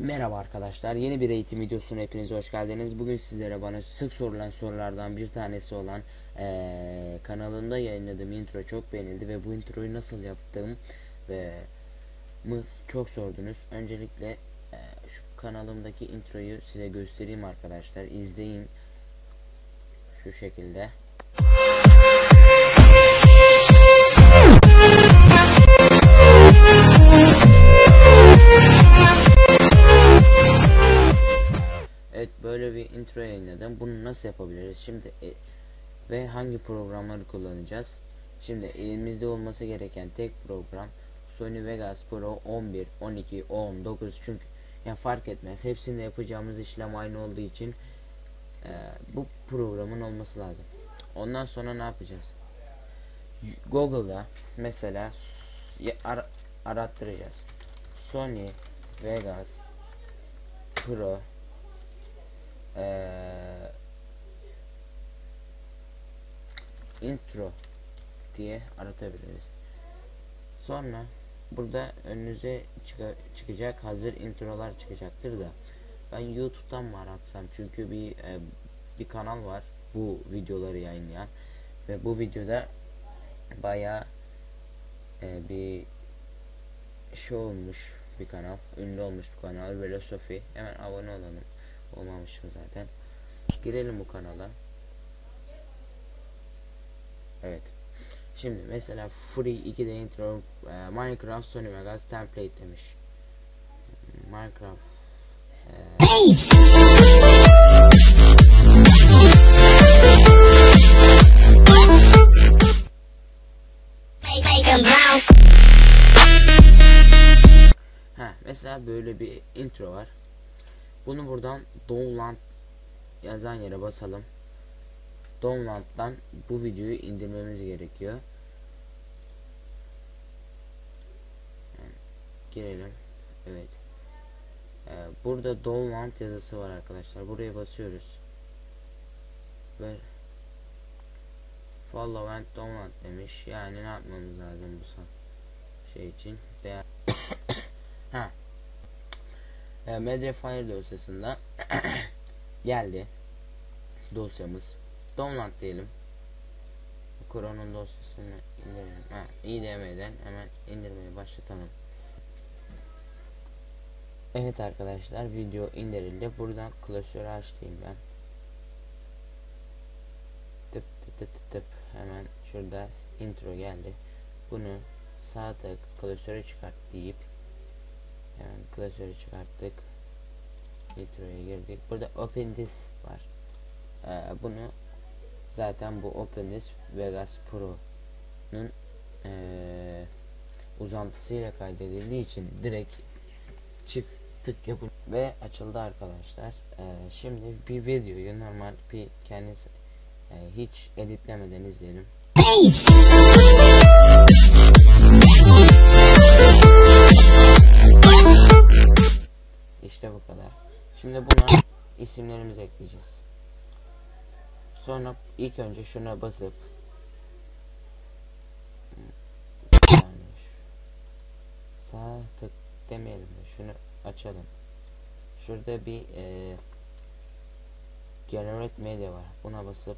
Merhaba arkadaşlar. Yeni bir eğitim videosuna hepiniz hoş geldiniz. Bugün sizlere bana sık sorulan sorulardan bir tanesi olan eee kanalımda yayınladığım intro çok beğenildi ve bu introyu nasıl yaptığım ve mı çok sordunuz. Öncelikle eee, şu kanalımdaki introyu size göstereyim arkadaşlar. İzleyin. Şu şekilde. Böyle bir intro yayınladım. Bunu nasıl yapabiliriz? Şimdi e, ve hangi programları kullanacağız? Şimdi elimizde olması gereken tek program Sony Vegas Pro 11, 12, 10, 9 çünkü ya fark etmez. Hepsinde yapacağımız işlem aynı olduğu için e, bu programın olması lazım. Ondan sonra ne yapacağız? Google'da mesela ara- arattıracağız. Sony Vegas Pro eee, intro diye aratabiliriz. Sonra burada önünüze çıka- çıkacak hazır introlar çıkacaktır da. Ben YouTube'dan mı aratsam? Çünkü bir e, bir kanal var. Bu videoları yayınlayan. Ve bu videoda bayağı e, bir şey olmuş bir kanal. Ünlü olmuş bir kanal. Velosofi. Hemen abone olalım olmamışım zaten girelim bu kanala evet şimdi mesela free 2'de intro e, Minecraft Sony Vegas template demiş Minecraft e. Ha mesela böyle bir intro var. Bunu buradan download yazan yere basalım. Download'dan bu videoyu indirmemiz gerekiyor. Girelim. Evet. Ee, burada download yazısı var arkadaşlar. Buraya basıyoruz. Ve follow and download demiş. Yani ne yapmamız lazım bu şey için? Ha. E, Mediafire dosyasında geldi dosyamız. Download diyelim. Chrome'un dosyasını indirelim. Ha, IDM'den hemen indirmeyi başlatalım. Evet arkadaşlar video indirildi. Buradan klasörü açayım ben. Tıp tıp tıp tıp. Hemen şurada intro geldi. Bunu sağ tık klasörü çıkart deyip Hemen klasörü çıkarttık. Intro'ya girdik. Burada OpenDisk var. Ee, bunu zaten bu OpenDisk Vegas Pro'nun ee, uzantısıyla kaydedildiği için direkt çift tık yapın ve açıldı arkadaşlar. Ee, şimdi bir videoyu normal bir kendisi ee, hiç editlemeden izleyelim. İşte bu kadar. Şimdi buna isimlerimizi ekleyeceğiz. Sonra ilk önce şuna basıp sağ tık demeyelim de şunu açalım. Şurada bir e, generate media var. Buna basıp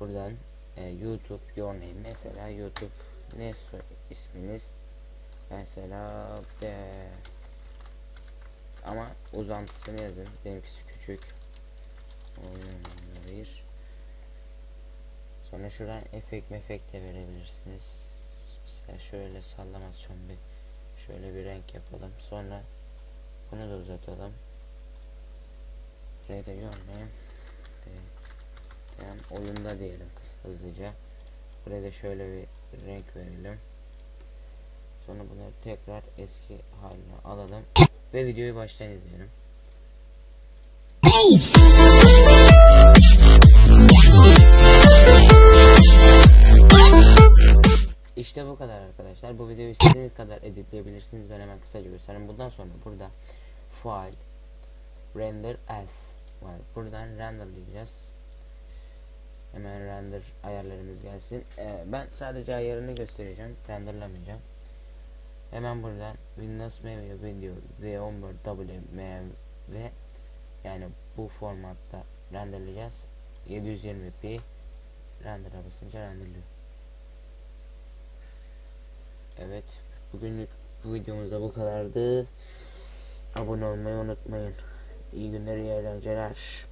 buradan e, YouTube your name mesela YouTube ne isminiz mesela de ama uzantısını yazın. Benimkisi küçük. Oyun bir. Sonra şuradan efekt mefekt de verebilirsiniz. Mesela şöyle sallamasyon bir şöyle bir renk yapalım. Sonra bunu da uzatalım. Buraya da yönleyeyim. Yani oyunda diyelim hızlıca. Buraya da şöyle bir renk verelim. Sonra bunları tekrar eski haline alalım. Ve videoyu baştan izleyelim. İşte bu kadar arkadaşlar. Bu videoyu istediğiniz kadar editleyebilirsiniz. Ben hemen kısaca göstereyim. Bundan sonra burada file render as var. Buradan renderlayacağız. Hemen render ayarlarımız gelsin. Ee, ben sadece ayarını göstereceğim. Renderlamayacağım. Hemen buradan Windows MV Video V11WMV yani bu formatta renderleyeceğiz. 720p render'a basınca renderliyor. Evet bugünlük bu videomuz da bu kadardı. Abone olmayı unutmayın. İyi günler, iyi eğlenceler.